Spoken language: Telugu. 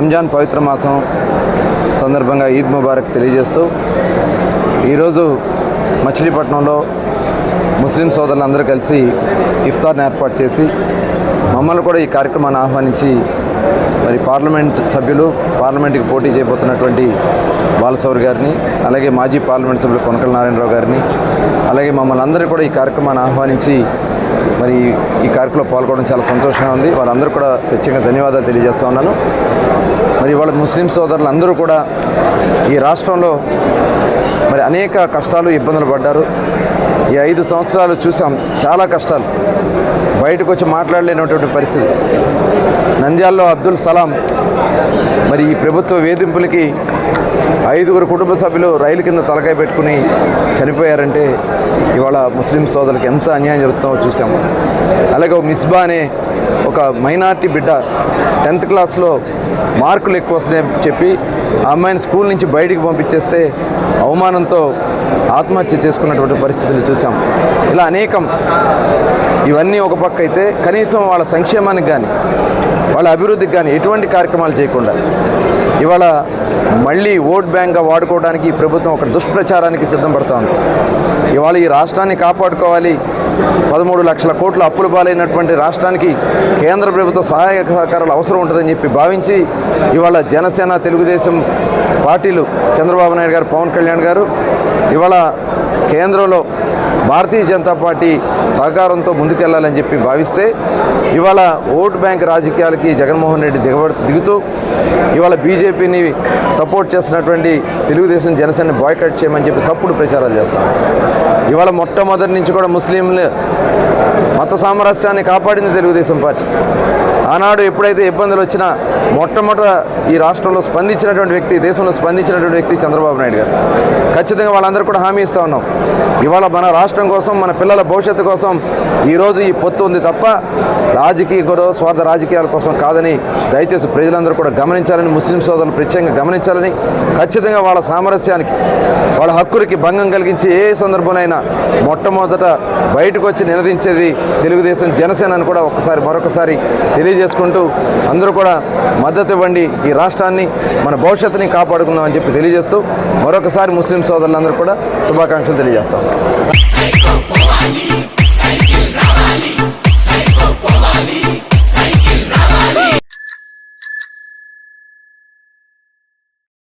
రంజాన్ పవిత్ర మాసం సందర్భంగా ఈద్ ముబారక్ తెలియజేస్తూ ఈరోజు మచిలీపట్నంలో ముస్లిం సోదరులందరూ కలిసి ఇఫ్తార్ని ఏర్పాటు చేసి మమ్మల్ని కూడా ఈ కార్యక్రమాన్ని ఆహ్వానించి మరి పార్లమెంట్ సభ్యులు పార్లమెంట్కి పోటీ చేయబోతున్నటువంటి బాలసౌర్ గారిని అలాగే మాజీ పార్లమెంట్ సభ్యులు కొనకల నారాయణరావు గారిని అలాగే మమ్మల్ని అందరూ కూడా ఈ కార్యక్రమాన్ని ఆహ్వానించి మరి ఈ కార్యక్రమంలో పాల్గొనడం చాలా సంతోషంగా ఉంది. వాళ్ళందరూ కూడా ప్రత్యేకంగా ధన్యవాదాలు తెలియజేస్తా ఉన్నాను. మరి వాళ్ళ ముస్లిం సోదరులు అందరూ కూడా ఈ రాష్ట్రంలో మరి అనేక కష్టాలు ఇబ్బందులు పడ్డారు. ఈ ఐదు సంవత్సరాలు చూసాం. చాలా కష్టాలు. బయటకు వచ్చి మాట్లాడలేనటువంటి పరిస్థితి. నంద్యాలలో అబ్దుల్ సలాం మరి ఈ ప్రభుత్వ వేధింపులకి ఐదుగురు కుటుంబ సభ్యులు రైలు కింద తలకాయ పెట్టుకుని చనిపోయారంటే ఇవాళ ముస్లిం సోదరులకు ఎంత అన్యాయం జరుగుతుందో చూసాము అలాగే ఓ మిస్బా అనే ఒక మైనార్టీ బిడ్డ టెన్త్ క్లాస్లో మార్కులు ఎక్కువ వస్తున్నాయని చెప్పి ఆ అమ్మాయిని స్కూల్ నుంచి బయటికి పంపించేస్తే అవమానంతో ఆత్మహత్య చేసుకున్నటువంటి పరిస్థితులు చూసాం ఇలా అనేకం. ఇవన్నీ ఒక పక్క అయితే కనీసం వాళ్ళ సంక్షేమానికి కానీ వాళ్ళ అభివృద్ధికి కానీ ఎటువంటి కార్యక్రమాలు చేయకుండా ఇవాళ మళ్ళీ ఓట్ బ్యాంక్గా వాడుకోవడానికి ప్రభుత్వం ఒక దుష్ప్రచారానికి సిద్ధపడుతోంది ఇవాళ ఈ రాష్ట్రాన్ని కాపాడుకోవాలి. పదమూడు లక్షల కోట్ల అప్పులు పాలైనటువంటి రాష్ట్రానికి కేంద్ర ప్రభుత్వ సహాయ సహకారాలు అవసరం ఉంటుందని చెప్పి భావించి ఇవాళ జనసేన తెలుగుదేశం పార్టీలు చంద్రబాబు నాయుడు గారు పవన్ కళ్యాణ్ గారు ఇవాళ కేంద్రంలో భారతీయ జనతా పార్టీ సహకారంతో ముందుకెళ్ళాలని చెప్పి భావిస్తే ఇవాళ ఓట్ బ్యాంక్ రాజకీయాలకి జగన్మోహన్ రెడ్డి దిగబడి దిగుతూ ఇవాళ బీజేపీని సపోర్ట్ చేస్తున్నటువంటి తెలుగుదేశం జనసేన బాయ్కట్ చేయమని చెప్పి తప్పుడు ప్రచారాలు చేస్తాం. ఇవాళ మొట్టమొదటి నుంచి కూడా ముస్లింలు మత సామరస్యాన్ని కాపాడింది తెలుగుదేశం పార్టీ. ఆనాడు ఎప్పుడైతే ఇబ్బందులు వచ్చినా మొట్టమొదట ఈ రాష్ట్రంలో స్పందించినటువంటి వ్యక్తి దేశంలో స్పందించినటువంటి వ్యక్తి చంద్రబాబు నాయుడు గారు. ఖచ్చితంగా వాళ్ళందరూ కూడా హామీ ఇస్తూ ఉన్నాం. ఇవాళ మన రాష్ట్రం కోసం మన పిల్లల భవిష్యత్తు కోసం ఈరోజు ఈ పొత్తు ఉంది తప్ప రాజకీయ గొడవ స్వార్థ రాజకీయాల కోసం కాదని దయచేసి ప్రజలందరూ కూడా గమనించాలని ముస్లిం సోదరులు ప్రత్యేకంగా గమనించాలని ఖచ్చితంగా వాళ్ళ సామరస్యానికి వాళ్ళ హక్కులకి భంగం కలిగించి ఏ సందర్భంలోనైనా మొట్టమొదట బయటకు వచ్చి నినదించేది తెలుగుదేశం జనసేన అని కూడా ఒక్కసారి మరొకసారి తెలియజేసుకుంటూ అందరూ కూడా మద్దతు ఇవ్వండి. ఈ రాష్ట్రాన్ని మన భవిష్యత్తుని కాపాడుకుందామని చెప్పి తెలియజేస్తూ మరొకసారి ముస్లిం సోదరులందరూ కూడా శుభాకాంక్షలు తెలియజేస్తాం.